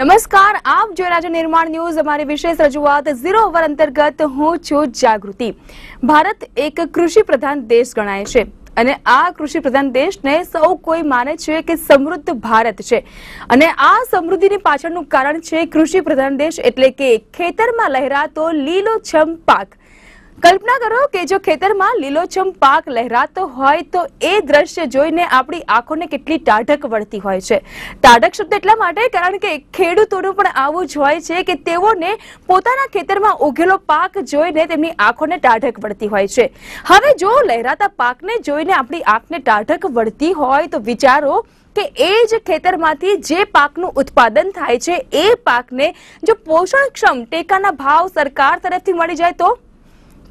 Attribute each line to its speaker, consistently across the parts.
Speaker 1: નમસ્કાર, આપ જોઈ રહ્યા નિર્માણ ન્યૂઝ. અમારી વિશેષ રજૂઆત ઝીરો અવર અંતર્ગત હું છું જાગૃતિ. ભારત એક કૃષિ પ્રધાન દેશ ગણાય છે અને આ કૃષિ પ્રધાન દેશને સૌ કોઈ માને છે કે સમૃદ્ધ ભારત છે. અને આ સમૃદ્ધિની પાછળનું કારણ છે કૃષિ પ્રધાન દેશ એટલે કે ખેતરમાં લહેરાતો લીલોછમ પાક. કલ્પના કરો કે જો ખેતરમાં લીલોછમ પાક લહેરાતો હોય તો એ દ્રશ્ય જોઈને આપણી આંખોને કેટલી ટાઢક વળતી હોય છે. ટાઢક શબ્દ એટલા માટે કારણ કે ખેડૂતોનું પણ આવું જ હોય છે કે તેઓને પોતાના ખેતરમાં ઉગેલો પાક જોઈને તેમની આંખોને ટાઢક વળતી હોય છે. હવે જો લહેરાતા પાકને જોઈને આપણી આંખને ટાઢક વળતી હોય તો વિચારો કે એ જ ખેતરમાંથી જે પાકનું ઉત્પાદન થાય છે, એ પાકને જો પોષણક્ષમ ટેકાના ભાવ સરકાર તરફથી મળી જાય તો?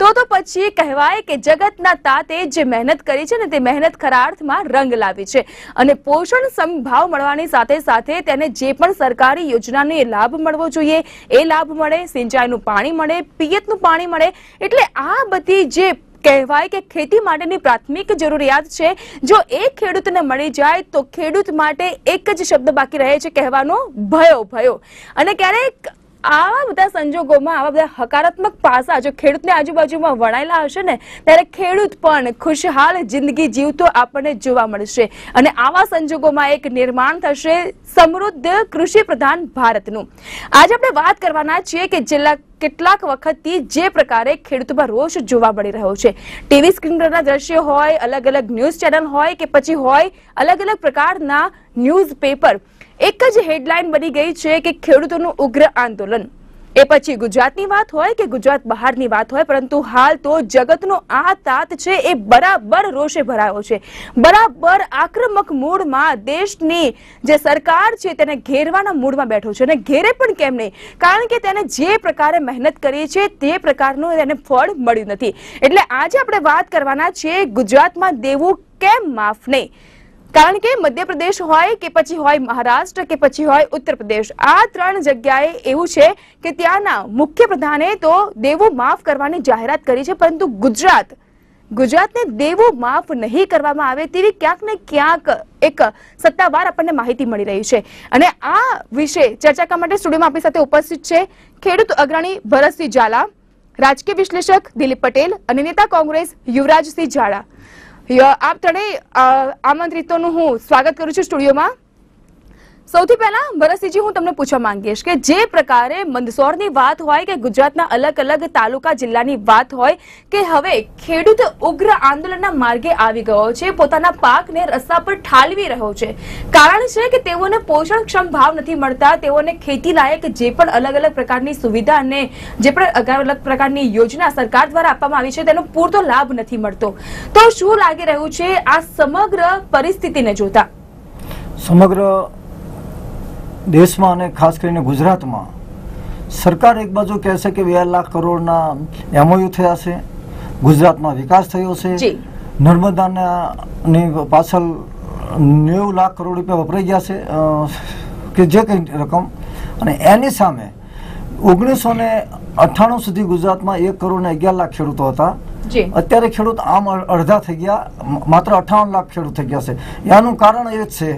Speaker 1: તો તો પછી કહેવાય કે જગતના તાતે જે મહેનત કરી છે ને તે મહેનત ખરા અર્થમાં રંગ લાવી છે. અને પોષણ સંભાવ મળવાની સાથે સાથે તેને જે પણ સરકારી યોજનાનો લાભ મળવો જોઈએ, એ લાભ મળે, સિંચાઈનું પાણી મળે, પિયતનું પાણી મળે, એટલે આ બધી જે કહેવાય કે ખેતી માટેની પ્રાથમિક જરૂરિયાત છે, જો એ ખેડૂતને મળી જાય તો ખેડૂત માટે એક જ શબ્દ બાકી રહે છે કહેવાનો ભયો ભયો. અને ક્યારેક આવા બધા સંજોગોમાં, આવા બધા હકારાત્મક પાસા જો ખેડૂતની આજુબાજુમાં વણાયેલા હશે ને, ત્યારે ખેડૂત પણ ખુશહાલ જિંદગી જીવતો આપણને જોવા મળશે. અને આવા સંજોગોમાં એક નિર્માણ થશે સમૃદ્ધ કૃષિ પ્રધાન ભારતનું. આજે આપણે વાત કરવાના છીએ કે જિલ્લા કેટલાક વખતથી જે પ્રકારે ખેડૂતોમાં રોષ જોવા મળી રહ્યો છે. ટીવી સ્ક્રીન પરના દ્રશ્યો હોય અલગ અલગ ન્યૂઝ ચેનલ હોય કે પછી હોય અલગ અલગ પ્રકારના ન્યૂઝ પેપર એક જ હેડલાઇન બની ગઈ છે કે ખેડૂતોનું ઉગ્ર આંદોલન. એ પછી ગુજરાતની વાત હોય કે ગુજરાત બહારની વાત હોય, પરંતુ હાલ તો જગતનો આ તાત છે એ બરાબર રોષે ભરાયો છે. બરાબર આક્રમક મૂડમાં દેશની જે સરકાર છે તેને ઘેરવાના મૂડમાં બેઠો છે અને ઘેરે પણ કેમ નહીં? કારણ કે તેને જે પ્રકારે મહેનત કરી છે તે પ્રકારનું તેને ફળ મળ્યું નથી. એટલે આજે આપણે વાત કરવાના છીએ ગુજરાતમાં દેવું કેમ માફ નહીં? કારણ કે મધ્યપ્રદેશ હોય કે પછી હોય મહારાષ્ટ્ર કે પછી હોય ઉત્તર પ્રદેશ આ ત્રણ જગ્યાએ એવું છે કે ત્યાંના મુખ્ય પ્રધાને તો દેવું માફ કરવાની જાહેરાત કરી છે, પરંતુ ગુજરાત, ગુજરાતને દેવું માફ નહીં કરવામાં આવે તેવી ક્યાંક ને ક્યાંક એક સત્તાવાર આપણને માહિતી મળી રહી છે. અને આ વિશે ચર્ચા કરવા માટે સ્ટુડિયોમાં આપણી સાથે ઉપસ્થિત છે ખેડૂત અગ્રણી ભરતસિંહ ઝાલા, રાજકીય વિશ્લેષક દિલીપ પટેલ અને નેતા કોંગ્રેસ યુવરાજસિંહ ય- આપ ત્રણેય આમંત્રિતોનું હું સ્વાગત કરું છું સ્ટુડિયોમાં. સૌથી પહેલા ભરતસિંહજી, હું તમને પૂછવા માંગીશ કે જે પ્રકારે મંદસોરની વાત હોય કે ગુજરાતના અલગ અલગ તાલુકા જિલ્લાની વાત હોય કે હવે ખેડૂત ઉગ્ર આંદોલનના માર્ગે આવી ગયો છે, પોતાના પાકને રસ્તા પર ઠાલવી રહ્યો છે. કારણ છે કે તેઓને પોષણક્ષમ ભાવ નથી મળતા, તેઓને ખેતી લાયક જે પણ અલગ અલગ પ્રકારની સુવિધા અને જે પણ અલગ અલગ પ્રકારની યોજના સરકાર દ્વારા આપવામાં આવી છે, તેનો પૂરતો લાભ નથી મળતો. તો શું લાગી રહ્યું છે આ સમગ્ર પરિસ્થિતિને જોતા?
Speaker 2: સમગ્ર દેશમાં અને ખાસ કરીને ગુજરાતમાં સરકાર એક બાજુ કહે છે કે બે લાખ કરોડના એમઓયુ થયા છે ગુજરાતમાં વિકાસ થયો છે. નર્મદાની પાછળ નેવું લાખ કરોડ રૂપિયા વપરાઈ ગયા છે કે જે કંઈ રકમ. અને એની સામે ઓગણીસો ને અઠ્ઠાણું સુધી ગુજરાતમાં એક કરોડ ને અગિયાર લાખ ખેડૂતો હતા. અત્યારે ખેડૂત આમ અડધા થઈ ગયા. માત્ર અઠાવન લાખ ખેડૂત થઈ ગયા છે. એનું કારણ એ જ છે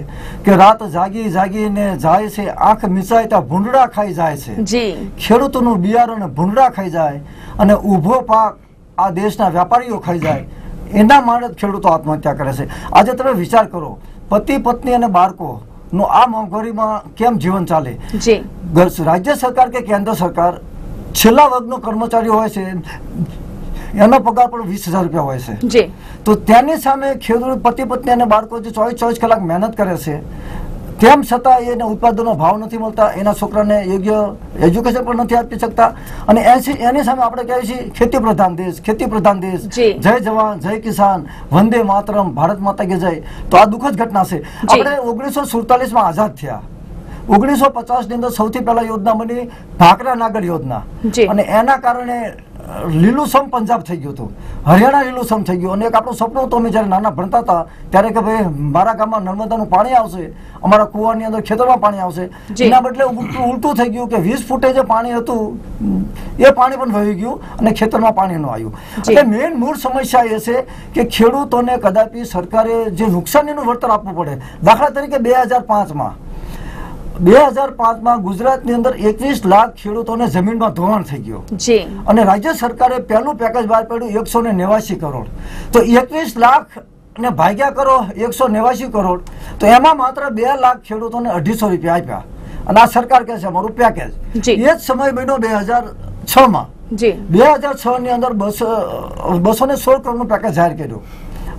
Speaker 2: કે રાત જાગી જાગીને જાય છે આંખ મિચાય ત્યાં ભૂંડડા ખાઈ જાય છે. ખેડૂતોનું બિયારણ ભૂંડડા ખાઈ જાય અને ઊભો પાક આ દેશના વેપારીઓ ખાઈ જાય. એના માટે ખેડૂતો આત્મહત્યા કરે છે. આજે તમે વિચાર કરો પતિ પત્ની અને બાળકો નું આ મોંઘવારીમાં કેમ જીવન ચાલે? રાજ્ય સરકાર કે કેન્દ્ર સરકાર? છેલ્લા વર્ગનો કર્મચારીઓ હોય છે એનો પગાર પણ વીસ હજાર રૂપિયા હોય છે. તો તેની સામે ખેડૂત પતિ પત્ની અને બાળકો જે ચોવીસ ચોવીસ કલાક મહેનત કરે છે તેમ છતાં એને ઉત્પાદનનો ભાવ નથી મળતા એના છોકરાને યોગ્ય એજ્યુકેશન પણ નથી આપી શકતા અને એની સામે આપણે કહીએ છીએ ખેતી પ્રધાન દેશ ખેતી પ્રધાન દેશ. જય જવાન જય કિસાન વંદે માતરમ ભારત માતા કે જય. તો આ દુઃખદ ઘટના છે. આપણે ઓગણીસો સુડતાલીસમાં આઝાદ થયા. ઓગણીસો પચાસની અંદર સૌથી પહેલા યોજના બની ભાકરા નાગર યોજના. અને એના કારણે અ, પંજાબ થઈ ગયું હતું. હરિયાણા લીલુંછમ થઈ ગયું. અને એક આપણું સપનું હતું અમે જ્યારે નાના ભણતા હતા ત્યારે કે ભાઈ મારા ગામમાં નર્મદાનું પાણી આવશે અમારા કુવાની અંદર ખેતરમાં પાણી આવશે. એના બદલે ઉલટું થઈ ગયું કે વીસ ફૂટે જે પાણી હતું એ પાણી પણ વહી ગયું અને ખેતરમાં પાણી ન આવ્યું. એટલે મેઇન મૂળ સમસ્યા એ છે કે ખેડૂતોને કદાપી સરકારે જે નુકસાનીનું વળતર આપવું પડે. દાખલા તરીકે બે હજાર પાંચમાં બે હજાર પાંચમાં ગુજરાતની અંદર એકવીસ લાખ ખેડૂતોને જમીનમાં ધોવાણ થઈ ગયો. અને રાજ્ય સરકારે પહેલું પેકેજ બહાર પાડ્યું એકસો ને નેવાસી કરોડ. તો એકવીસ લાખ ને ભાગ્યા કરો એકસો નેવાસી કરોડ. તો એમાં માત્ર બે લાખ ખેડૂતોને અઢીસો રૂપિયા આપ્યા. અને આ સરકાર કહે છે અમારું પેકેજ. એ જ સમય બન્યો બે હજાર છ માં બે હજાર છ ની અંદર બસો બસો ને સોળ કરોડનું પેકેજ જાહેર કર્યું.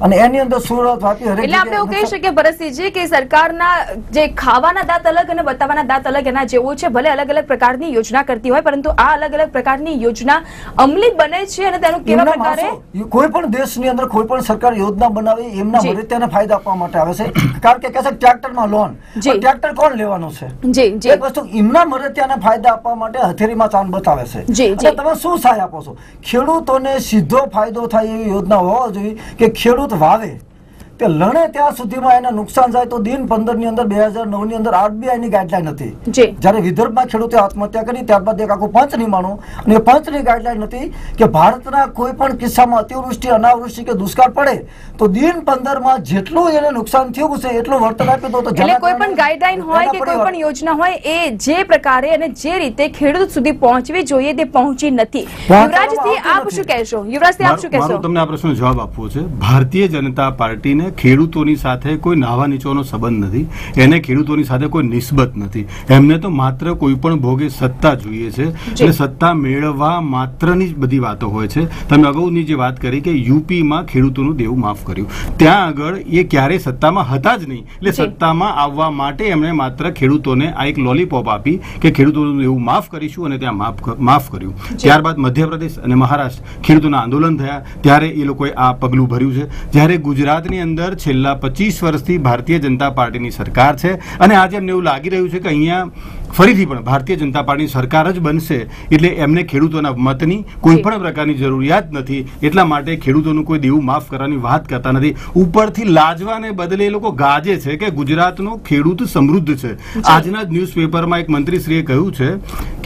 Speaker 2: અને એની અંદર સુરત વાપી હરેક
Speaker 1: એટલે આપણે એવું કહી શકીએ ભરતસિંહજી કે સરકારના જે ખાવાના દાંત અલગ અને બતાવવાના દાંત અલગ એના જેવો છે ભલે અલગ અલગ પ્રકારની યોજના કરતી હોય પરંતુ આ અલગ અલગ પ્રકારની યોજના અમલી બને છે અને તેનું કેવા પ્રકારે?
Speaker 2: કોઈ પણ દેશની અંદર કોઈ પણ સરકાર યોજના બનાવે એમના
Speaker 1: જી.
Speaker 2: ફાયદા આપવા માટે આવે છે. કારણ કે કહે છે ટ્રેક્ટરમાં લોન. ટ્રેક્ટર કોણ લેવાનો છે?
Speaker 1: જી જી.
Speaker 2: એક વસ્તુ એમના મદદને ફાયદા આપવા માટે હથેરીમાં ચાંદ બતાવે છે.
Speaker 1: જી.
Speaker 2: તમે શું સહાય આપો છો? ખેડૂતોને સીધો ફાયદો થાય એવી યોજના હોવા જોઈએ કે ખેડૂત tudo te. કે લણે ત્યાં સુધીમાં એને નુકસાન જાય તો દિન પંદરની અંદર બે હજાર નવની અંદર આરબીઆઈ ની ગાઈડલાઈન હતી જયારે વિદર્ભમાં ખેડૂતે આત્મહત્યા કરી ત્યારબાદ એક આખું પંચ નિમાણું અને પંચની ગાઈડલાઈન હતી કે ભારતના કોઈ પણ કિસ્સામાં અતિવૃષ્ટિ અનાવૃષ્ટિ કે દુષ્કાળ પડે તો દિન પંદરમાં જેટલું એને નુકસાન થયું છે એટલું વળતર આપી દો તો
Speaker 1: એટલે કોઈ પણ ગાઈડલાઈન હોય કે કોઈ પણ યોજના હોય એ જે પ્રકારે અને જે રીતે ખેડૂત સુધી પહોંચવી જોઈએ તે પહોંચી નથી. યુવરાજથી આપ શું કહેશો? યુવરાજથી આપ શું કહેશો?
Speaker 3: તમને આ પ્રશ્નનો જવાબ આપવો છે. ભારતીય જનતા પાર્ટીને ખેડૂતોની સાથે કોઈ નાવા નીચોનો સંબંધ નથી એને ખેડૂતોની સાથે કોઈ નિસ્બત નથી. એમને તો માત્ર કોઈ પણ ભોગે સત્તા જોઈએ છે. અને સત્તા મેળવવા માત્રની જ બધી વાતો હોય છે. તમે અગાઉની જે વાત કરી કે યુપીમાં ખેડૂતોનું દેવું માફ કર્યું. ત્યાં આગળ એ ક્યારેય સત્તામાં હતા જ નહીં. એટલે સત્તામાં આવવા માટે એમણે માત્ર ખેડૂતોને આ એક લોલીપોપ આપી કે ખેડૂતોનું દેવું માફ કરીશું અને ત્યાં માફ માફ કર્યું. ત્યારબાદ મધ્યપ્રદેશ અને મહારાષ્ટ્ર ખેડૂતોના આંદોલન થયા. ત્યારે એ લોકોએ આ પગલું ભર્યું છે. જ્યારે ગુજરાતની અંદર છેલ્લા પચીસ વર્ષથી ભારતીય જનતા પાર્ટીની સરકાર છે. અને આજે એમને એવું લાગી રહ્યું છે કે અહીંયા ફરીથી પણ ભારતીય જનતા પાર્ટીની સરકાર જ બનશે એટલે એમને ખેડૂતોના મતની કોઈ પણ પ્રકારની જરૂરિયાત નથી. એટલા માટે ખેડૂતોનું કોઈ દેવું માફ કરવાની વાત કરતા નથી. ઉપરથી લાજવાને બદલે એ લોકો ગાજે છે કે ગુજરાતનો ખેડૂત સમૃદ્ધ છે. આજના જ ન્યૂઝપેપરમાં એક મંત્રીશ્રીએ કહ્યું છે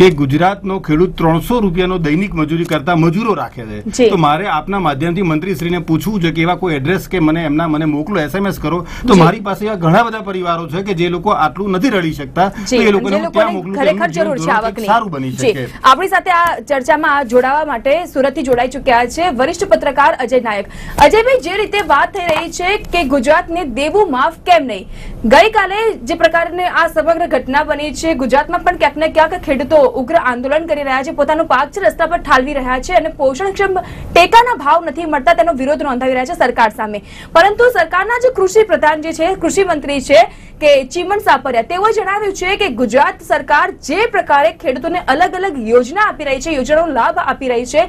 Speaker 3: કે ગુજરાતનો ખેડૂત ત્રણસો રૂપિયાનો દૈનિક મજૂરી કરતા મજૂરો રાખે છે. તો મારે આપના માધ્યમથી મંત્રીશ્રીને પૂછવું છે કે એવા કોઈ એડ્રેસ કે મને એમના મને મોકલો એસએમએસ કરો. તો મારી પાસે એવા ઘણા બધા પરિવારો છે કે જે લોકો આટલું નથી રડી શકતા. તો એ લોકોને
Speaker 1: લોકોને ખરેખર જરૂર છે આવકની. જી આપણી સાથે આ ચર્ચામાં જોડાવા માટે સુરતથી જોડાઈ ચૂક્યા છે વરિષ્ઠ પત્રકાર અજય નાયક. અજયભાઈ જે રીતે વાત થઈ રહી છે કે ગુજરાતને દેવું માફ કેમ નહીં? ગઈકાલે જે પ્રકારની આ સમગ્ર ઘટના બની છે ગુજરાતમાં પણ ક્યાંક ને ક્યાંક ખેડૂતો ઉગ્ર આંદોલન કરી રહ્યા છે પોતાનો પાક છે રસ્તા પર ઠાલવી રહ્યા છે અને પોષણક્ષમ ટેકાના ભાવ નથી મળતા તેનો વિરોધ નોંધાવી રહ્યા છે સરકાર સામે. પરંતુ સરકારના જે કૃષિ પ્રધાન જે છે કૃષિ મંત્રી છે કે ચીમન સાપરિયા તેઓએ જણાવ્યું છે કે ગુજરાત સરકાર જે પ્રકારે ખેડૂતોને અલગ અલગ યોજના આપી રહી છે, યોજનાનો લાભ આપી રહી છે,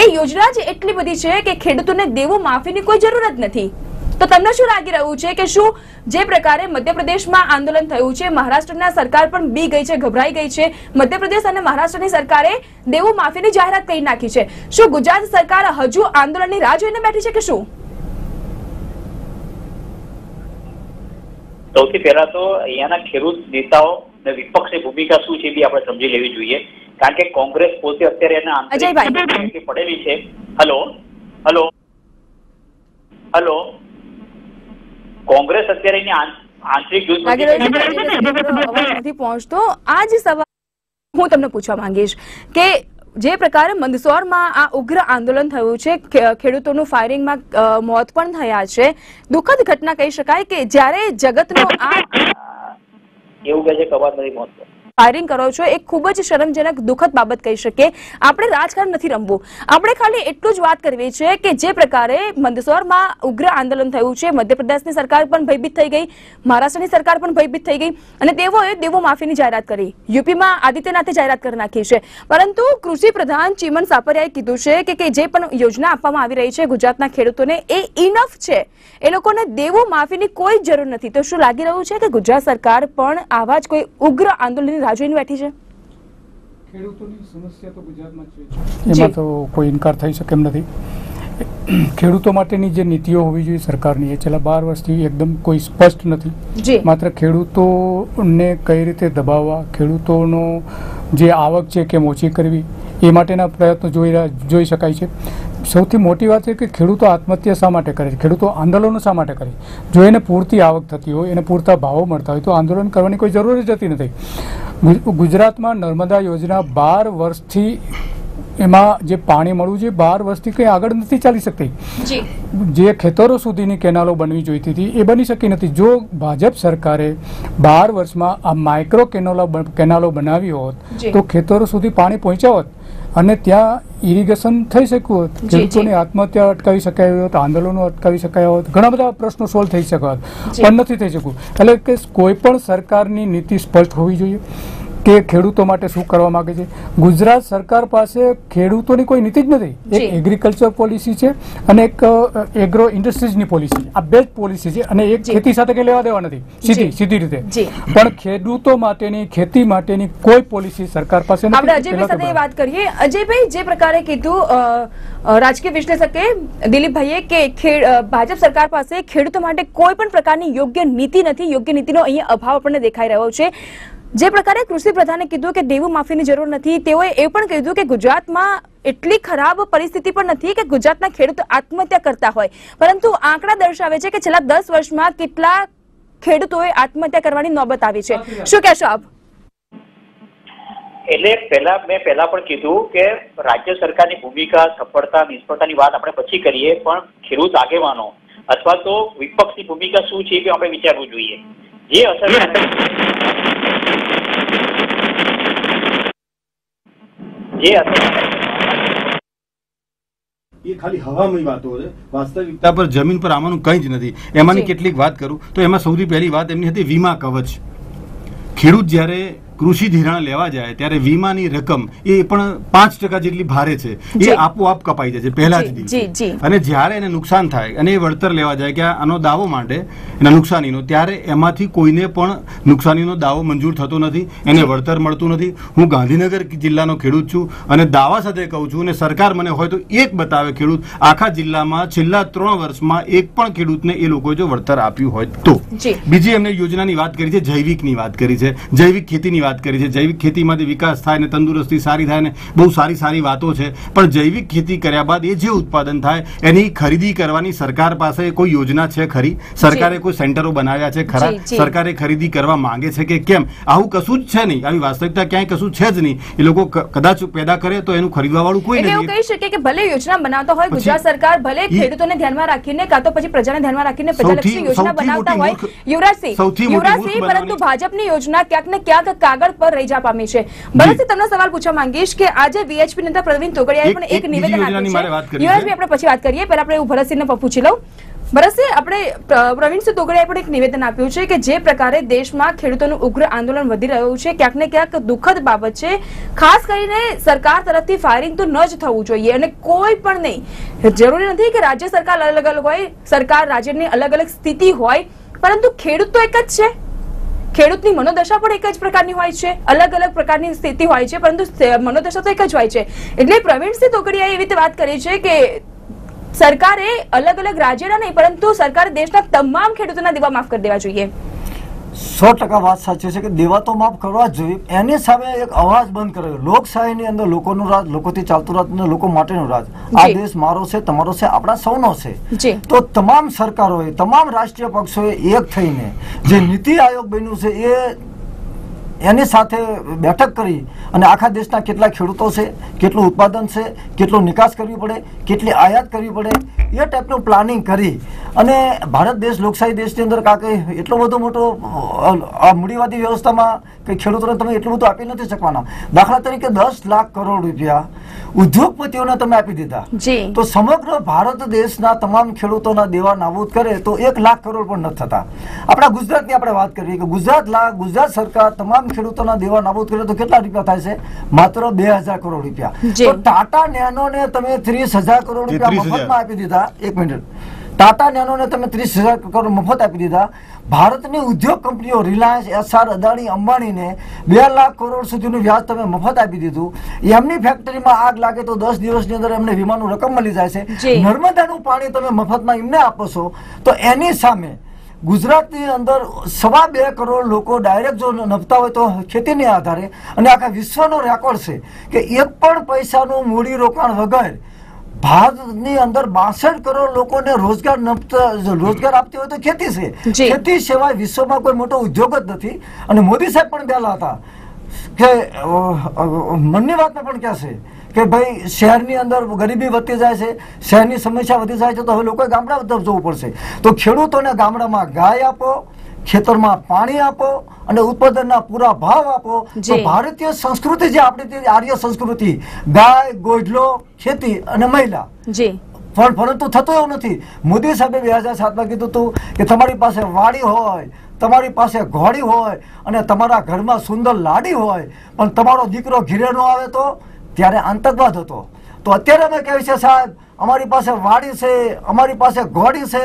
Speaker 1: એ યોજના જ એટલી બધી છે કે ખેડૂતોને દેવું માફીની કોઈ જરૂરત નથી. તો તમને શું લાગી રહ્યું છે કે શું જે પ્રકારે મધ્યપ્રદેશમાં આંદોલન થયું છે, મહારાષ્ટ્રના સરકાર પણ બી ગઈ છે, ગભરાઈ ગઈ છે, મધ્યપ્રદેશ અને મહારાષ્ટ્રની સરકારે દેવું માફીની જાહેરાત કરી નાખી છે. શું ગુજરાત સરકાર હજુ આંદોલનની રાહ જોઈને બેઠી છે કે શું?
Speaker 4: સૌથી પહેલા તો અહીંયાના ખેડૂત નેતાઓ અને વિપક્ષની ભૂમિકા શું છે એ બી આપણે સમજી લેવી જોઈએ. કારણ કે કોંગ્રેસ પોતે અત્યારે એના આંતરિક પડેલી છે. હલો. હલો. હલો. કોંગ્રેસ અત્યારે એની આંતરિક યુદ્ધ
Speaker 1: નથી પહોંચતો. આ જ સવાલ હું તમને પૂછવા માંગીશ કે જે પ્રકારે મંદસોરમાં આ ઉગ્ર આંદોલન થયું છે ખેડૂતોનું ફાયરિંગમાં મોત પણ થયા છે. દુઃખદ ઘટના કહી શકાય કે જ્યારે જગતનો આ
Speaker 4: એવું કહે છે કે અવાજ નથી પહોંચતો.
Speaker 1: ફાયરિંગ કરો છો, એ ખૂબ જ શરમજનક, દુઃખદ બાબત કહી શકીએ. આપણે રાજકારણ નથી રમવું. આપણે ખાલી એટલું જ વાત કરવી છે કે જે પ્રકારે મંદસોરમાં ઉગ્ર આંદોલન થયું છે, મધ્યપ્રદેશની સરકાર પણ ભયભીત થઈ ગઈ, મહારાષ્ટ્રની સરકાર પણ ભયભીત થઈ ગઈ, અને તેઓએ દેવો માફીની જાહેરાત કરી. યુપીમાં આદિત્યનાથે જાહેરાત કરી નાખી છે. પરંતુ કૃષિ પ્રધાન ચીમન સાપરિયાએ કીધું છે કે જે પણ યોજના આપવામાં આવી રહી છે ગુજરાતના ખેડૂતોને, એ ઇનફ છે. એ લોકોને દેવો માફીની કોઈ જરૂર નથી. તો શું લાગી રહ્યું છે કે ગુજરાત સરકાર પણ આવા જ કોઈ ઉગ્ર આંદોલનની રાહ જોઈને બેઠી છે?
Speaker 5: ખેડૂતોની સમસ્યા તો ગુજરાતમાં છે. એમાં તો કોઈ ઇનકાર થઈ શકે એમ નથી. ખેડૂતો માટેની જે નીતિઓ હોવી જોઈએ સરકારની એ છેલ્લા બાર વર્ષથી એકદમ કોઈ સ્પષ્ટ નથી. માત્ર ખેડૂતોને કઈ રીતે દબાવવા ખેડૂતોનો જે આવક છે કેમ ઓછી કરવી, એ માટેના પ્રયત્નો જોઈ જોઈ શકાય છે. સૌથી મોટી વાત છે કે ખેડૂતો આત્મહત્યા શા માટે કરે છે? ખેડૂતો આંદોલનો શા માટે કરે જો એને પૂરતી આવક થતી હોય, એને પૂરતા ભાવો મળતા હોય, તો આંદોલન કરવાની કોઈ જરૂર જ જતી નથી. ગુજરાતમાં નર્મદા યોજના બાર વર્ષથી એમાં જે પાણી મળવું છે બહાર વર્ષથી કંઈ આગળ નથી ચાલી શકતી.
Speaker 1: જે.
Speaker 5: ખેતરો સુધીની કેનાલો બનવી જોઈતી હતી એ બની શકી નથી. જો ભાજપ સરકારે બાર વર્ષમાં આ માઇક્રો કેનાલો કેનાલો બનાવી હોત તો ખેતરો સુધી પાણી પહોંચ્યા હોત અને ત્યાં ઇરિગેશન થઈ શક્યું હોત ખેડૂતોની આત્મહત્યા અટકાવી શકાય હોત આંદોલનો અટકાવી શકાયા હોત ઘણા બધા પ્રશ્નો સોલ્વ થઈ શક્યા હોત પણ નથી થઈ શક્યું. એટલે કે કોઈ પણ સરકારની નીતિ સ્પષ્ટ હોવી જોઈએ. કે ખેડૂતો માટે શું કરવા માંગે છે? ગુજરાત સરકાર પાસે ખેડૂતોની કોઈ નીતિ જ નથી. એક એગ્રીકલ્ચર પોલિસી છે અને એક એગ્રો ઇન્ડસ્ટ્રીઝની પોલિસી આ બે જ પોલિસી છે અને એક. ખેતી સાથે કંઈ લેવા દેવા નથી. સીધી સીધી રીતે. પણ ખેડૂતો માટેની ખેતી માટેની કોઈ પોલિસી સરકાર પાસે નથી.
Speaker 1: આપણે અજયભાઈ સાથે વાત કરીએ. અજયભાઈ જે પ્રકારે કીધું રાજકીય વિશ્લેષકે દિલીપભાઈએ કે ભાજપ સરકાર પાસે ખેડૂતો માટે કોઈ પણ પ્રકારની યોગ્ય નીતિ નથી. યોગ્ય નીતિનો અહીંયા અભાવ આપણને દેખાઈ રહ્યો છે. જે પ્રકારે કૃષિ પ્રધાને કીધું કે દેવું માફીની જરૂર નથી તેઓએ એ પણ કીધું કે ગુજરાતમાં એટલી ખરાબ પરિસ્થિતિ પણ નથી કે ગુજરાતના ખેડૂતો આત્મહત્યા કરતા હોય. પરંતુ આંકડા દર્શાવે છે કે છેલ્લા દસ વર્ષમાં કેટલા ખેડૂતોએ આત્મહત્યા કરવાની નોબત આવી છે. શું કહેશો આપ?
Speaker 4: એટલે પહેલા મેં પહેલા પણ કીધું કે રાજ્ય સરકારની ભૂમિકા સફળતા નિષ્ફળતાની વાત આપણે પછી કરીએ પણ ખેડૂત આગેવાનો અથવા તો વિપક્ષની ભૂમિકા શું છે એ આપણે વિચારવું જોઈએ. જે અસર જે
Speaker 3: એ ખાલી હવામાંની વાતો છે. વાસ્તવિકતા પર જમીન પર આમાંનું કંઈ જ નથી. એમાંની કેટલીક વાત કરું. તો એમાં સૌથી પહેલી વાત એમની હતી વીમા કવચ. ખેડૂત જ્યારે કૃષિ ધિરાણ લેવા જાય ત્યારે વીમાની રકમ એ પણ પાંચ ટકા જેટલી ભારે છે. એ આપોઆપ કપાઈ જાય છે પહેલા જ દિવસે. અને જ્યારે એને નુકસાન થાય અને એ વળતર લેવા જાય કે આનો દાવો માટે એના નુકસાનીનો ત્યારે એમાંથી કોઈને પણ નુકસાનીનો દાવો મંજૂર થતો નથી એને વળતર મળતું નથી. હું ગાંધીનગર જિલ્લાનો ખેડૂત છું અને દાવા સાથે કહું છું અને સરકાર મને હોય તો એક બતાવે ખેડૂત આખા જિલ્લામાં છેલ્લા ત્રણ વર્ષમાં એક પણ ખેડૂતને એ લોકોએ જો વળતર આપ્યું હોય તો. બીજી એમને યોજનાની વાત કરી છે જૈવિકની વાત કરી છે જૈવિક ખેતીની વાત કરી છે. જૈવિક ખેતીમાંથી વિકાસ થાય ને તંદુરસ્તી સારી થાય ને બહુ સારી સારી વાતો છે. પણ જૈવિક ખેતી કર્યા બાદ એ જે ઉત્પાદન થાય એની ખરીદી કરવાની સરકાર પાસે કોઈ યોજના છે ખરી? સરકારે કોઈ સેન્ટરો બનાવ્યા છે ખરા. સરકારે ખરીદી કરવા માંગે છે કે કેમ? આવું કશું જ છે નહીં. આવી વાસ્તવિકતા ક્યાંય કશું છે જ નહીં. એ લોકો કદાચ પેદા કરે તો એનું ખરીદવા વાળું કોઈ નહીં
Speaker 1: કહી શકે કે ભલે યોજના બનાવતા હોય ગુજરાત સરકાર ભલે ખેડૂતોને ધ્યાનમાં રાખીને કાં તો પછી પ્રજાને ધ્યાનમાં રાખીને પ્રજાલક્ષી યોજના બનાવતા હોય. યુવરાજસિંહ યુવરાજસિંહ પરંતુ ભાજપની યોજના ક્યાંક ને ક્યાંક કાગળ પર રહી જા પામી છે. ભરતસિંહ તમને સવાલ પૂછવા માંગીશ કે આજે વીએચપી નેતા પ્રવીણ તોગડિયાએ પણ
Speaker 3: એક
Speaker 1: નિવેદન આપ્યું છે. આપણે પછી વાત કરીએ. પહેલા આપણે ભરતસિંહને પૂછી લઉં. ભરતસિંહ આપણે પ્રવીણસિંહ તોગડિયાએ પણ એક નિવેદન આપ્યું છે કે જે પ્રકારે દેશમાં ખેડૂતોનું ઉગ્ર આંદોલન વધી રહ્યું છે ક્યાંક ને ક્યાંક દુઃખદ બાબત છે. ખાસ કરીને સરકાર તરફથી ફાયરિંગ તો ન જ થવું જોઈએ અને કોઈ પણ નહીં. જરૂરી નથી કે રાજ્ય સરકાર અલગ અલગ હોય સરકાર રાજ્યની અલગ અલગ સ્થિતિ હોય પરંતુ ખેડૂત તો એક જ છે. ખેડૂતની મનોદશા પણ એક જ પ્રકારની હોય છે, અલગ અલગ પ્રકારની સ્થિતિ હોય છે, પરંતુ મનોદશા તો એક જ હોય છે. એટલે પ્રવીણસિંહ તોકડિયાએ એવી રીતે વાત કરી છે કે સરકારે અલગ અલગ રાજ્યના નહીં, પરંતુ સરકારે દેશના તમામ ખેડૂતોના દેવા માફ કરી દેવા જોઈએ.
Speaker 2: સો ટકા વાત સાચી છે કે દેવા તો માફ કરવા જોઈએ. એની સામે એક અવાજ બંધ કર્યો. લોકશાહીની અંદર લોકોનું રાજ લોકોથી ચાલતું રાજ અને લોકો માટેનું રાજ. આ દેશ મારો છે તમારો છે આપણા સૌનો છે. તો તમામ સરકારોએ તમામ રાષ્ટ્રીય પક્ષોએ એક થઈને જે નીતિ આયોગ બન્યું છે એ એની સાથે બેઠક કરી અને આખા દેશના કેટલા ખેડૂતો છે કેટલું ઉત્પાદન છે કેટલો નિકાસ કરવી પડે કેટલી આયાત કરવી પડે એ ટાઈપનું પ્લાનિંગ કરી. અને ભારત દેશ લોકશાહી દેશની અંદર કાંઈ એટલો બધો મોટો આ મૂડીવાદી વ્યવસ્થામાં કે ખેડૂતોને તમે એટલું બધું આપી નથી શકવાના. દાખલા તરીકે દસ લાખ કરોડ રૂપિયા ઉદ્યોગપતિઓને તમે આપી દીધા. તો સમગ્ર ભારત દેશના તમામ ખેડૂતોના દેવા નાબૂદ કરે તો એક લાખ કરોડ પણ નથી થતા. આપણા ગુજરાતની આપણે વાત કરીએ કે ગુજરાત ગુજરાત સરકાર તમામ ખેડૂતોના દેવા નાબૂદ કરે તો કેટલા રૂપિયા થાય છે? માત્ર બે હજાર કરોડ રૂપિયા. તો ટાટા નેનોને તમે ત્રીસ હજાર કરોડ રૂપિયા મફતમાં આપી દીધા. એક મિનિટ. ટાટા નેનોને તમે ત્રીસ હજાર કરોડ મફત આપી દીધા. ભારતની ઉદ્યોગ કંપનીઓ રિલાયન્સ એસઆર અદાણી અંબાણીને બે લાખ કરોડ સુધીનું વ્યાજ તમે મફત આપી દીધું. એમની ફેક્ટરીમાં આગ લાગે તો દસ દિવસની અંદર એમને વીમાનું રકમ મળી જાય છે. નર્મદાનું પાણી તમે મફતમાં એમને આપો છો. તો એની સામે ગુજરાતની અંદર સવા બે કરોડ લોકો ડાયરેક્ટ જો નભતા હોય તો ખેતીને આધારે અને આખા વિશ્વનો રેકોર્ડ છે કે એક પણ પૈસાનું મૂડી રોકાણ વગર ભારતની અંદર બાસઠ કરોડ લોકોને રોજગાર નપતા રોજગાર આપતી હોય તો ખેતી છે. ખેતી સિવાય વિશ્વમાં કોઈ મોટો ઉદ્યોગ જ નથી. અને મોદી સાહેબ પણ પહેલા હતા કે મનની વાતમાં પણ ક્યાં છે. કે ભાઈ શહેરની અંદર ગરીબી વધતી જાય છે શહેરની સમસ્યા વધી જાય છે તો હવે લોકોએ ગામડા તરફ જવું પડશે. તો ખેડૂતોને ગામડામાં ગાય આપો ખેતરમાં પાણી આપો અને ઉત્પાદનના પૂરા ભાવ આપો. તો ભારતીય સંસ્કૃતિ જે આપણી આર્ય સંસ્કૃતિ ગાય ગોઢલો ખેતી અને મહિલા. પણ પરંતુ થતું એવું નથી. મોદી સાહેબે બે હજાર સાતમાં કીધું હતું કે તમારી પાસે વાડી હોય તમારી પાસે ઘોડી હોય અને તમારા ઘરમાં સુંદર લાડી હોય પણ તમારો દીકરો ઘીરે ન આવે તો ત્યારે આતંકવાદ હતો. તો અત્યારે અમે કહીએ છીએ સાહેબ અમારી પાસે વાડી છે અમારી પાસે ઘોડી છે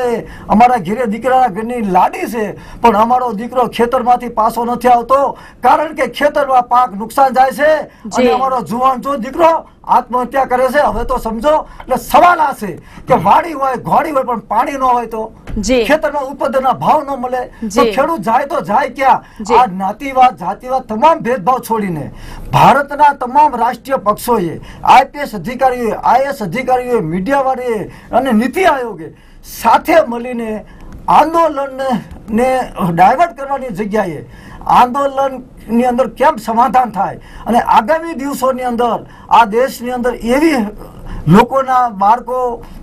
Speaker 2: અમારા ઘીરે દીકરાના ઘરની લાડી છે પણ અમારો દીકરો ખેતરમાંથી પાછો નથી આવતો કારણ કે ખેતરમાં પાક નુકસાન જાય છે અને અમારો જુવાન જો દીકરો આત્મહત્યા કરે છે? હવે તો સમજો એટલે સવાલ આ છે કે વાડી હોય ઘોડી હોય પણ પાણી ન હોય તો ખેતરમાં ઉત્પાદનના ભાવ ન મળે? તો ખેડૂત જાય તો જાય ક્યાં? આ જ્ઞાતિવાદ જાતિવાદ તમામ ભેદભાવ છોડીને ભારતના તમામ રાષ્ટ્રીય પક્ષોએ આઈપીએસ અધિકારીઓએ આઈએસ અધિકારીઓએ મીડિયાવાળીએ અને નીતિ આયોગે સાથે મળીને આંદોલનને ને ડાયવર્ટ કરવાની જગ્યાએ આંદોલનની અંદર કેમ સમાધાન થાય? અને આગામી દિવસોની અંદર આ દેશની અંદર એવી લોકોના બાળકો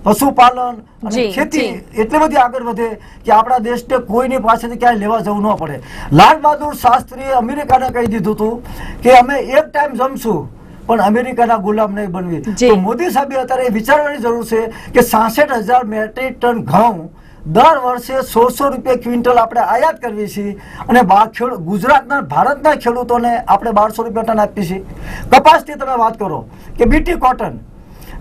Speaker 2: પશુપાલન અને ખેતી એટલી બધી આગળ વધે કે આપણા દેશને કોઈની પાસેથી ક્યાંય લેવા જવું ન પડે. લાલ બહાદુર શાસ્ત્રીએ અમેરિકાને કહી દીધું હતું કે અમે એક ટાઈમ જમશું પણ અમેરિકાના ગુલામ નહીં બનવી. મોદી સાહેબે અત્યારે વિચારવાની જરૂર છે કે સાસઠ હજાર મેટ્રિક ટન ઘઉં દર વર્ષે સોળસો રૂપિયા ક્વિન્ટલ આપણે આયાત કરીએ છીએ અને ગુજરાતના ભારતના ખેડૂતોને આપણે બારસો રૂપિયા ટન આપીએ છીએ. કપાસની તમે વાત કરો કે બીટી કોટન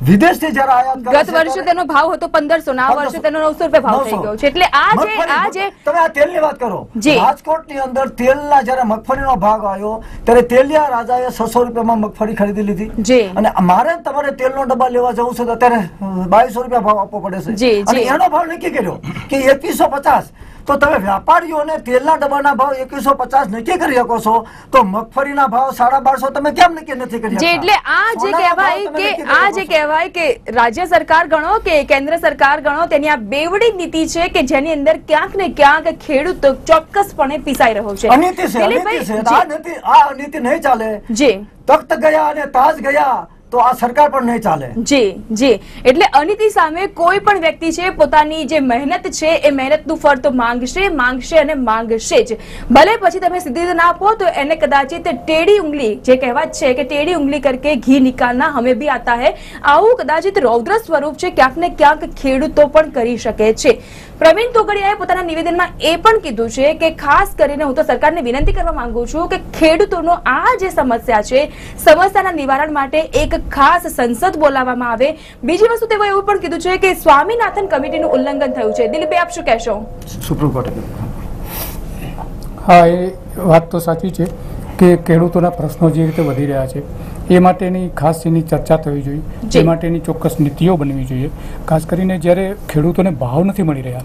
Speaker 2: વિદેશથી જ્યારે આયાત કરે
Speaker 1: ગત વર્ષે તેનો ભાવ હતો 1500 ના વર્ષે તેનો 900 રૂપિયા ભાવ થઈ ગયો છે. એટલે આ જે આ જે
Speaker 2: તમે આ તેલની વાત કરો. રાજકોટની અંદર તેલના જ્યારે મગફળીનો ભાગ આવ્યો ત્યારે તેલિયા રાજાએ 600 રૂપિયામાં મગફળી ખરીદી લીધી. અને મારે તમારે તેલનો ડબ્બા લેવા જવું છે તો અત્યારે 2200 રૂપિયા ભાવ આપવો પડે છે. અને એનો ભાવ નક્કી કર્યો કે એકવીસો પચાસ તો તમે વ્યાપારીઓને તેલના ડબ્બાના ભાવ એકવીસો પચાસ નક્કી કરી શકો છો. તો મગફળીના ભાવ સાડા બારસો તમે કેમ નક્કી નથી કરી
Speaker 1: એટલે આ જે કહેવાય કે આ જે કહેવાય કે રાજ્ય સરકાર ગણો કે કેન્દ્ર સરકાર ગણો તેની આ બેવડી નીતિ છે કે જેની અંદર ક્યાંક ને ક્યાંક ખેડૂત ચોક્કસપણે પીસાઈ રહ્યો છે.
Speaker 2: અનિતિ છે અનીતિ છે. આ નીતિ આ નીતિ નહીં ચાલે.
Speaker 1: જી
Speaker 2: તખ્ત ગયા અને તાજ ગયા. તો આ સરકાર પણ નહીં ચાલે.
Speaker 1: જી જી. એટલે અનિતિ સામે કોઈ પણ વ્યક્તિ છે, પોતાની જે મહેનત છે, એ મહેનતનું ફળ તો માંગશે માંગશે અને માંગશે જ. ભલે પછી તમે સીધી ના આપો, તો એને કદાચિત ટેડી ઉંગલી જે કહેવાત છે કે ટેડી ઉંગલી કરકે ઘી નિકાલના હમે ભી આતા હે, આવું કદાચિત રૌદ્ર સ્વરૂપ છે, ક્યાંક ને ક્યાંક ખેડૂતો પણ કરી શકે છે. પ્રવીણ તોગડિયાએ પોતાના નિવેદનમાં એ પણ કીધું છે કે ખાસ કરીને હું તો સરકારને વિનંતી કરવા માંગુ છું કે ખેડૂતોનો આ જે સમસ્યા છે સમસ્યાના નિવારણ માટે એક ખાસ સંસદ બોલાવવામાં આવે. બીજી વસ્તુ તેઓ એવું પણ કીધું છે કે સ્વામીનાથન કમિટીનું ઉલ્લંઘન થયું છે. દિલીપભાઈ આપ શું કહેશો?
Speaker 2: સુપ્રીમ કોર્ટે
Speaker 5: હા એ વાત તો સાચી છે કે ખેડૂતોના પ્રશ્નો જે રીતે વધી રહ્યા છે એ માટેની ખાસ એની ચર્ચા થવી જોઈએ. એ માટેની ચોક્કસ નીતિઓ બનવી જોઈએ. ખાસ કરીને જ્યારે ખેડૂતોને ભાવ નથી મળી રહ્યા.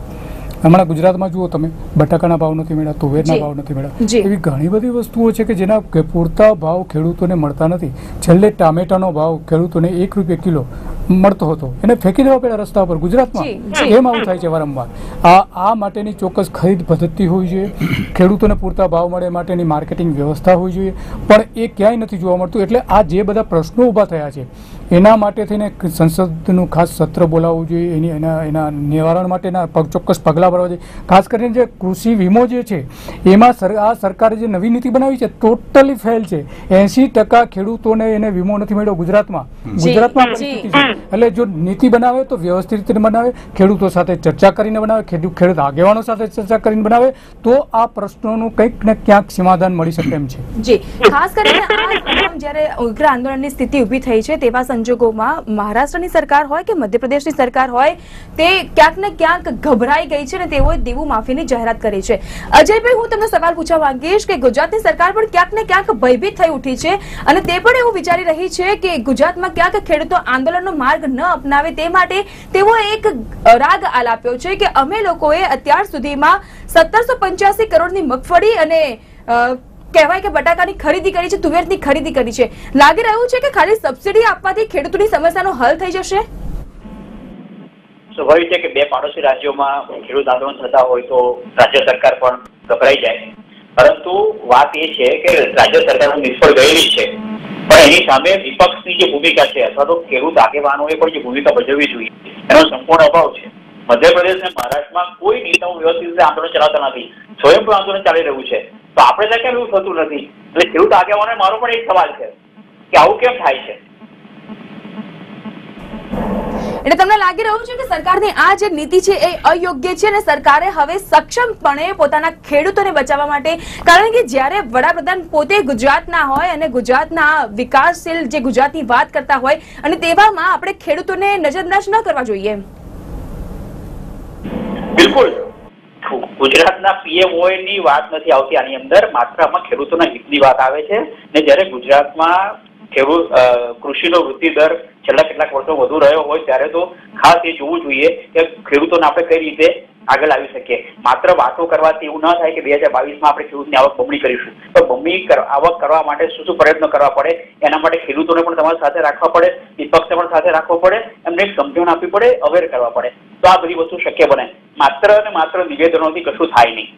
Speaker 5: હમણાં ગુજરાતમાં જુઓ તમે બટાકાના ભાવ નથી મળ્યા તુવેરના ભાવ નથી મળ્યા. એવી ઘણી બધી વસ્તુઓ છે કે જેના પૂરતા ભાવ ખેડૂતોને મળતા નથી. છેલ્લે ટામેટાનો ભાવ ખેડૂતોને એક રૂપિયા કિલો મળતો હતો. એને ફેંકી દેવા પડ્યા રસ્તા પર ગુજરાતમાં. એમ આવું થાય છે વારંવાર. આ આ માટેની ચોક્કસ ખરીદ પદ્ધતિ હોવી જોઈએ. ખેડૂતોને પૂરતા ભાવ મળે માટેની માર્કેટિંગ વ્યવસ્થા હોવી જોઈએ. પણ એ ક્યાંય નથી જોવા મળતું. એટલે આ જે બધા પ્રશ્નો ઊભા થયા છે એના માટે થઈને સંસદનું ખાસ સત્ર બોલાવવું જોઈએ એની એના એના નિવારણ માટેના ચોક્કસ પગલાં ભરવા જોઈએ. ખાસ કરીને જે કૃષિ વીમો જે છે એમાં સર આ સરકારે જે નવી નીતિ બનાવી છે ટોટલી ફેલ છે. એંસી ટકા ખેડૂતોને એને વીમો નથી મળ્યો ગુજરાતમાં. ગુજરાતમાં પરિસ્થિતિ છે. એટલે જો નીતિ બનાવે તો વ્યવસ્થિત રીતે બનાવે ખેડૂતો સાથે ચર્ચા કરીને બનાવે ખેડૂત ખેડૂત આગેવાનો સાથે ચર્ચા કરીને બનાવે તો આ પ્રશ્નોનું કંઈક ને ક્યાંક સમાધાન મળી શકે એમ છે.
Speaker 1: જી. ખાસ કરીને આ જ્યારે ઉગ્ર આંદોલનની સ્થિતિ ઊભી થઈ છે તેવા સંજોગોમાં મહારાષ્ટ્રની સરકાર હોય કે મધ્યપ્રદેશની સરકાર હોય, તે ક્યાંક ને ક્યાંક ગભરાઈ ગઈ છે અને તેઓએ દેવું માફીની જાહેરાત કરી છે. અજયભાઈ, હું તમને સવાલ પૂછવા માંગીશ કે ગુજરાતની સરકાર પણ ક્યાંક ને ક્યાંક ભયભીત થઈ ઉઠી છે અને તે પણ એવું વિચારી રહી છે કે ગુજરાતમાં ક્યાંક ખેડૂતો આંદોલનનો માર્ગ ન અપનાવે તે માટે તેઓ એક રાગ આલાપ્યો છે કે અમે લોકોએ અત્યાર સુધીમાં સત્તરસો પંચ્યાસી કરોડની મગફળી અને કહેવાય કે બટાકાની ખરીદી કરી છે, તુવેરની ખરીદી કરી છે. લાગી રહ્યું છે કે ખાલી સબસિડી આપવાથી ખેડૂતોની સમસ્યાનો હલ થઈ જશે?
Speaker 4: સ્વાભાવિક છે કે બે પાડોશી રાજ્યોમાં ખેડૂત આંદોલન થતા હોય તો રાજ્ય સરકાર પણ ગભરાઈ જાય. પરંતુ વાત એ છે કે રાજ્ય સરકાર નિષ્ફળ ગયેલી છે. પણ એની સામે વિપક્ષની જે ભૂમિકા છે અથવા તો ખેડૂત આગેવાનોએ પણ જે ભૂમિકા ભજવવી જોઈએ, એનો સંપૂર્ણ અભાવ છે. મધ્યપ્રદેશ અને મહારાષ્ટ્રમાં કોઈ નેતાઓ વ્યવસ્થિત રીતે આંદોલન ચલાવતા નથી. સ્વયંભૂ આંદોલન ચાલી રહ્યું છે. તો આપણે ત્યાં કેમ એવું થતું નથી? એટલે ખેડૂત આગેવાનો મારો પણ એક સવાલ છે કે આવું કેમ થાય છે?
Speaker 1: એટલે તમને લાગી રહ્યું છે કે સરકારની આ જે નીતિ છે એ અયોગ્ય છે અને સરકારે હવે સક્ષમપણે પોતાના ખેડૂતોને બચાવવા માટે કારણ કે જ્યારે વડાપ્રધાન પોતે ગુજરાતના હોય અને ગુજરાતના વિકાસશીલ જે ગુજરાતની વાત કરતા હોય અને તેવામાં આપણે ખેડૂતોને નજરઅંદાજ ન કરવા જોઈએ
Speaker 4: બિલકુલ. ગુજરાતના પીએમઓએ ની વાત નથી આવતી આની અંદર, માત્ર આમાં ખેડૂતોના હિતની વાત આવે છે ને જ્યારે ગુજરાતમાં ખેડૂત કૃષિનો વૃદ્ધિ દર છેલ્લા કેટલાક વર્ષો વધુ રહ્યો હોય, ત્યારે તો ખાસ એ જોવું જોઈએ કે ખેડૂતોને આપણે કઈ રીતે આગળ આવી શકીએ. માત્ર વાતો કરવાથી એવું ન થાય કે બે હજાર બાવીસમાં આપણે ખેડૂતની આવક બમણી કરીશું. તો બમણી આવક કરવા માટે શું શું પ્રયત્નો કરવા પડે? એના માટે ખેડૂતોને પણ તમારી સાથે રાખવા પડે વિપક્ષને પણ સાથે રાખવો પડે એમને એક સમજણ આપવી પડે અવેર કરવા પડે. તો આ બધી વસ્તુ શક્ય બને. માત્ર અને માત્ર નિવેદનોથી કશું થાય નહીં.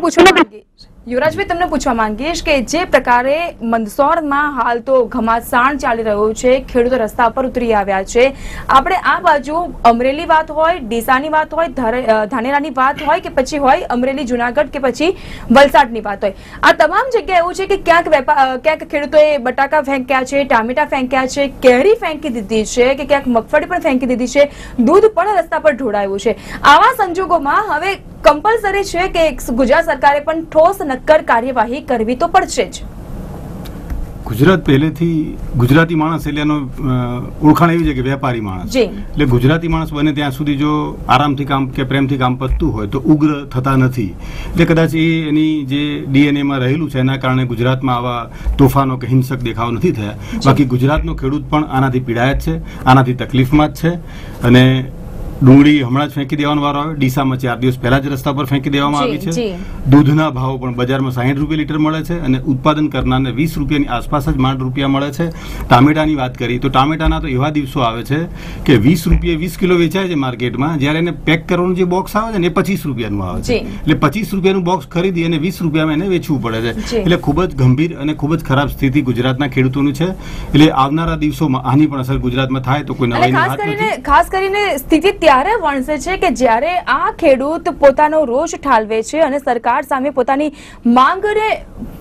Speaker 1: પૂછવું યુવરાજભાઈ, તમને પૂછવા માંગીશ કે જે પ્રકારે મંદસોરમાં હાલ તો ઘમાસાણ ચાલી રહ્યું છે, ખેડૂતો રસ્તા પર ઉતરી આવ્યા છે. આપણે આ બાજુ અમરેલી વાત હોય, ડીસાની વાત હોય ધાનેરાની વાત હોય કે પછી હોય, અમરેલી, જુનાગઢ કે પછી વલસાડની વાત હોય. આ તમામ જગ્યાએ એવું છે કે ક્યાંક વેપાર ક્યાંક ખેડૂતોએ બટાકા ફેંક્યા છે, ટામેટા ફેંક્યા છે, કેરી ફેંકી દીધી છે કે ક્યાંક મગફળી પણ ફેંકી દીધી છે, દૂધ પણ રસ્તા પર ઢોળાયું છે. આવા સંજોગોમાં હવે કમ્પલસરી છે કે ગુજરાત સરકારે પણ ઠોસ નક્કર કાર્યવાહી કરવી તો પડશે જ.
Speaker 3: ગુજરાત પહેલેથી ગુજરાતી માણસ એટલે એનો ઓળખાણ એવી છે કે વેપારી માણસ. એટલે ગુજરાતી માણસ બને ત્યાં સુધી જો આરામથી કામ કે પ્રેમથી કામ પતતું હોય તો ઉગ્ર થતા નથી. એટલે કદાચ એ એની જે ડીએનએમાં રહેલું છે એના કારણે ગુજરાતમાં આવા તોફાનો કે હિંસક દેખાવ નથી થયા. બાકી ગુજરાતનો ખેડૂત પણ આનાથી પીડાય છે આનાથી તકલીફમાં જ છે અને ડુંગળી હમણાં જ ફેંકી દેવાનો વારો આવ્યો ડીસામાં ચાર દિવસ પહેલા જ રસ્તા પર ફેંકી દેવામાં આવી છે. દૂધના ભાવ પણ બજારમાં સાહીઠ રૂપિયા લીટર મળે છે અને ઉત્પાદન કરનારને વીસ રૂપિયાની આસપાસ જ માંડ રૂપિયા મળે છે. ટામેટાની વાત કરી તો ટામેટાના તો એવા દિવસો આવે છે કે વીસ રૂપિયા વીસ કિલો વેચાય છે માર્કેટમાં જ્યારે એને પેક કરવાનું જે બોક્સ આવે છે ને એ પચીસ રૂપિયાનું આવે છે. એટલે પચીસ રૂપિયાનું બોક્સ ખરીદી અને વીસ રૂપિયામાં એને વેચવું પડે છે. એટલે ખૂબ જ ગંભીર અને ખૂબ જ ખરાબ સ્થિતિ ગુજરાતના ખેડૂતોની છે. એટલે આવનારા દિવસોમાં આની પણ અસર ગુજરાતમાં થાય તો કોઈ
Speaker 1: કરીને ખાસ કરીને સ્થિતિ ત્યારે વણસે છે કે જ્યારે આ ખેડૂત પોતાનો રોષ ઠાલવે છે અને સરકાર સામે પોતાની માંગને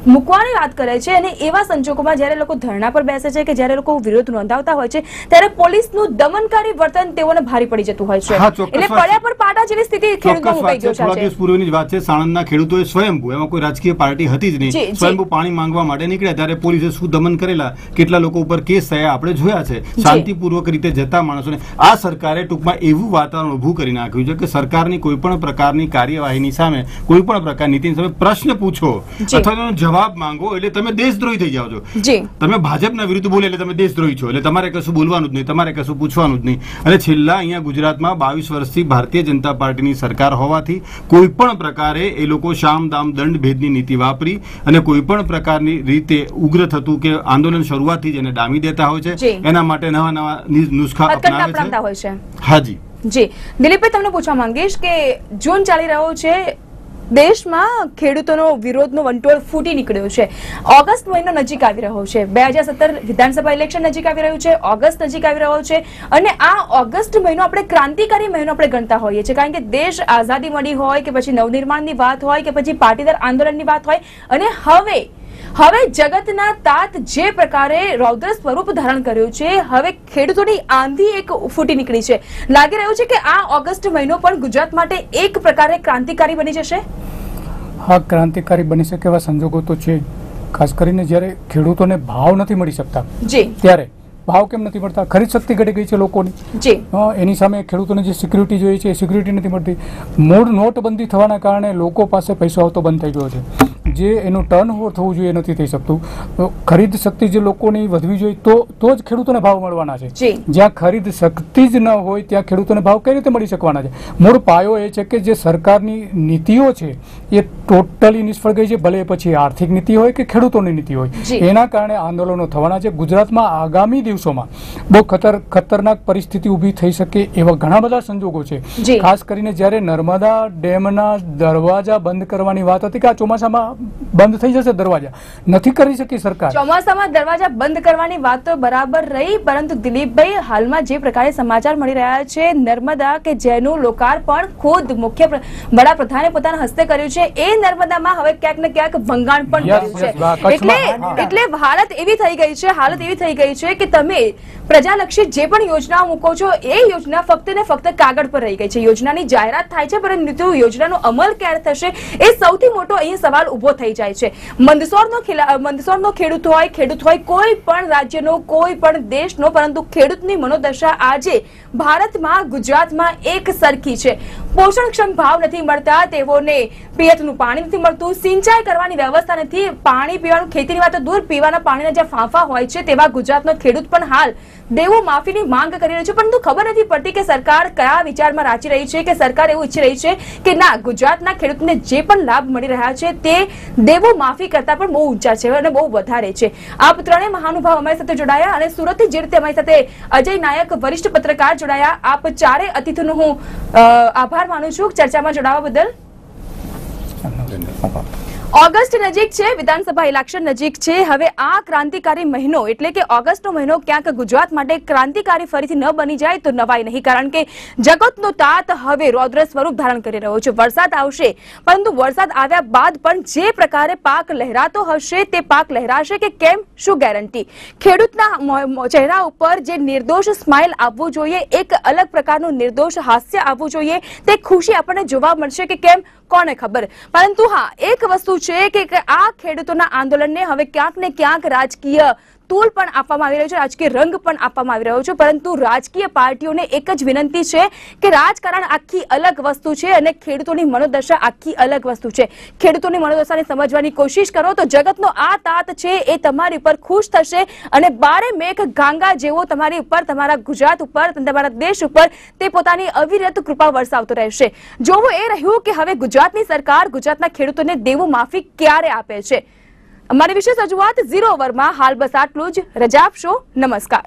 Speaker 1: મૂકવાની વાત કરે છે અને એવા સંજોગોમાં જ્યારે લોકો ધરણા પર બેસે છે કે જ્યારે લોકો વિરોધ નોંધાવતા હોય છે ત્યારે પોલીસનું દમનકારી વર્તન તેઓને ભારે પડી જતું હોય છે. એટલે પડ્યા પર પાટા જેવી સ્થિતિ ખેડૂતમાં મુકાઈ
Speaker 3: વાત છે. થોડા દિવસ પૂર્વેની વાત છે. સાણંદના ખેડૂતોએ સ્વયંભૂ એમાં કોઈ રાજકીય પાર્ટી હતી જ નહીં સ્વયંભૂ પાણી માંગવા માટે નીકળ્યા ત્યારે પોલીસે શું દમન કરેલા કેટલા લોકો ઉપર કેસ થયા આપણે જોયા છે. શાંતિપૂર્વક રીતે જતા માણસોને આ સરકારે ટૂંકમાં એવું વાતાવરણ ઊભું કરી નાખ્યું છે કે સરકારની કોઈ પણ પ્રકારની કાર્યવાહીની સામે કોઈ પણ પ્રકાર નીતિની સામે પ્રશ્ન પૂછો અથવા જવાબ માંગો એટલે તમે દેશદ્રોહી થઈ જાઓ છો. તમે ભાજપના વિરુદ્ધ બોલે એટલે તમે દેશદ્રોહી છો. એટલે તમારે કશું બોલવાનું જ નહીં તમારે કશું પૂછવાનું જ નહીં. અને છેલ્લા અહીંયા ગુજરાતમાં બાવીસ વર્ષથી ભારતીય જનતા પાર્ટીની સરકાર હોવાથી કોઈ પણ પ્રકારે એ લોકો શામ દામ દંડ ભેદની નીતિ વાપરી અને કોઈ પણ પ્રકારની રીતે ઉગ્ર થતું કે આંદોલન શરૂઆતથી જ એને ડામી દેતા હોય છે. એના માટે નવા નવા નુસ્ખા અપનાવે છે. હાજી
Speaker 1: જી. દિલીપભાઈ તમને પૂછવા માંગીશ કે જૂન ચાલી રહ્યો છે દેશમાં ખેડૂતોનો વિરોધનો વંટોળ ફૂટી નીકળ્યો છે. ઓગસ્ટ મહિનો નજીક આવી રહ્યો છે. બે હજાર સત્તર વિધાનસભા ઇલેક્શન નજીક આવી રહ્યું છે. ઓગસ્ટ નજીક આવી રહ્યો છે. અને આ ઓગસ્ટ મહિનો આપણે ક્રાંતિકારી મહિનો આપણે ગણતા હોઈએ છીએ. કારણ કે દેશ આઝાદી મળી હોય કે પછી નવનિર્માણની વાત હોય કે પછી પાટીદાર આંદોલનની વાત હોય. અને હવે હવે જગતના તાત જે પ્રકારે રૌદ્ર સ્વરૂપ ધારણ કર્યું છે હવે ખેડૂતોની આંધી એક ફૂટી નીકળી છે. લાગી રહ્યું છે કે આ ઓગસ્ટ મહિનો પણ ગુજરાત માટે એક પ્રકારે ક્રાંતિકારી બની જશે?
Speaker 5: હા ક્રાંતિકારી બની શકે એવા સંજોગો તો છે. ખાસ કરીને જ્યારે ખેડૂતોને ભાવ નથી મળી શકતા
Speaker 1: જી.
Speaker 5: ત્યારે ભાવ કેમ નથી મળતા? ખરીદ શક્તિ ઘટી ગઈ છે લોકોની. એની સામે ખેડૂતોને જે સિક્યુરિટી જોઈએ છે એ સિક્યુરિટી નથી મળતી. મૂળ નોટબંધી થવાના કારણે લોકો પાસે પૈસો આવતો બંધ થઈ ગયો છે. જે એનું ટર્ન ઓવર થવું જોઈએ નથી થઈ શકતું. તો ખરીદ શક્તિ જે લોકોની વધવી જોઈએ તો તો જ ખેડૂતોને ભાવ મળવાના છે. જ્યાં ખરીદ શક્તિ જ ન હોય ત્યાં ખેડૂતોને ભાવ કઈ રીતે મળી શકવાના છે? મૂળ પાયો એ છે કે જે સરકારની નીતિઓ છે એ ટોટલી નિષ્ફળ ગઈ છે ભલે પછી આર્થિક નીતિ હોય કે ખેડૂતોની નીતિ હોય. એના કારણે આંદોલનો થવાના છે. ગુજરાતમાં આગામી દિવસોમાં બહુ ખતર ખતરનાક પરિસ્થિતિ ઊભી થઈ શકે એવા ઘણા બધા સંજોગો છે. ખાસ કરીને જ્યારે નર્મદા ડેમના દરવાજા બંધ કરવાની વાત હતી કે આ ચોમાસામાં બંધ થઈ જશે દરવાજા. નથી કરી શકી સરકાર.
Speaker 1: ચોમાસામાં દરવાજા બંધ કરવાની વાત તો બરાબર રહી પરંતુ દિલીપભાઈ હાલમાં જે પ્રકારે સમાચાર મળી રહ્યા છે નર્મદા કે જેનું લોકાર્પણ ખુદ મુખ્ય વડાપ્રધાને પોતાના હસ્તે કર્યું છે એ નર્મદામાં હવે ક્યાંક ને ક્યાંક ભંગાણ પણ છે. એટલે એટલે હાલત એવી થઈ ગઈ છે હાલત એવી થઈ ગઈ છે કે તમે પ્રજાલક્ષી જે પણ યોજનાઓ મૂકો છો એ યોજના ફક્ત ને ફક્ત કાગળ પર રહી ગઈ છે. યોજનાની જાહેરાત થાય છે પરંતુ યોજનાનો અમલ ક્યારે થશે એ સૌથી મોટો અહીં સવાલ ઊભો થઈ જાય છે. મંદસોરનો મંદસોરનો ખેડૂત હોય ખેડૂત હોય, કોઈ પણ રાજ્યનો, કોઈ પણ દેશનો, પરંતુ ખેડૂતની મનોદશા આજે ભારતમાં, ગુજરાતમાં એક સરખી છે. પોષણક્ષમ ભાવ નથી મળતા, તેઓને પિયતનું પાણી નથી મળતું, સિંચાઈ કરવાની વ્યવસ્થા નથી, પાણી પીવાનું, ખેતીની વાત દૂર પીવાના પાણીના જે ફાંફા હોય છે, તેવા ગુજરાતનો ખેડૂત પણ હાલ દેવો માફીની માંગ કરી રહ્યો છે, પરંતુ ખબર નથી પડતી કે સરકાર કયા વિચારમાં રાચી રહી છે, કે સરકાર એવું ઈચ્છી રહી છે કે ના, ગુજરાતના ખેડૂતને જે પણ લાભ મળી રહ્યા છે, તે દેવો માફી કરતા પણ બહુ ઊંચા છે અને બહુ વધારે છે. આપ ત્રણેય મહાનુભાવ અમારી સાથે જોડાયા અને સુરતથી જે રીતે અમારી સાથે અજય નાયક, વરિષ્ઠ પત્રકાર જોડાયા, આપ ચારે અતિથિનો હું આભાર માનું છું. ચર્ચામાં જોડાવા બદલ. ઓગસ્ટ નજીક છે, વિધાનસભા ઇલેક્શન નજીક છે. હવે આ ક્રાંતિકારી મહિનો એટલે કે ઓગસ્ટનો મહિનો ક્યાંક ગુજરાત માટે ક્રાંતિકારી ફરીથી ન બની જાય તો નવાય નહીં. કારણ કે જગતનો તાત હવે રૌદ્ર સ્વરૂપ ધારણ કરી રહ્યો છે. વરસાદ આવશે, પરંતુ વરસાદ આવ્યા બાદ પણ જે પ્રકારે પાક લહેરાતો હશે તે પાક લહેરાશે કે કેમ? શું ગેરંટી? ખેડૂતના ચહેરા ઉપર જે નિર્દોષ સ્માઇલ આવવું જોઈએ, એક અલગ પ્રકારનું નિર્દોષ હાસ્ય આવવું જોઈએ, તે ખુશી આપણને જોવા મળશે કે કેમ? કોને ખબર? પરંતુ હા, એક વસ્તુ છે કે આ ખેડૂતોના આંદોલનને હવે ક્યાંક ને ક્યાંક રાજકીય તૂલ પણ આપવામાં આવી રહ્યો છે, રાજકીય રંગ પણ આપવામાં આવી રહ્યો છે, પરંતુ રાજકીય પાર્ટીઓને એક જ વિનંતી છે કે રાજકારણ આખી અલગ વસ્તુ છે અને ખેડૂતોની મનોદશા આખી અલગ વસ્તુ છે. ખેડૂતોની મનોદશાને સમજવાની કોશિશ કરો તો જગતનો આ તાત છે એ તમારી ઉપર ખુશ થશે અને બારે મેઘ ગાંગા જેવો તમારી ઉપર, તમારા ગુજરાત ઉપર, તમારા દેશ ઉપર તે પોતાની અવિરત કૃપા વરસાવતો રહેશે. જોવું એ રહ્યું કે હવે ગુજરાતની સરકાર ગુજરાતના ખેડૂતોને દેવું માફી ક્યારે આપે છે? અમારી વિશેષ રજૂઆત ઝીરો ઓવરમાં હાલ બસ આટલું જ. રજા આપશો. નમસ્કાર.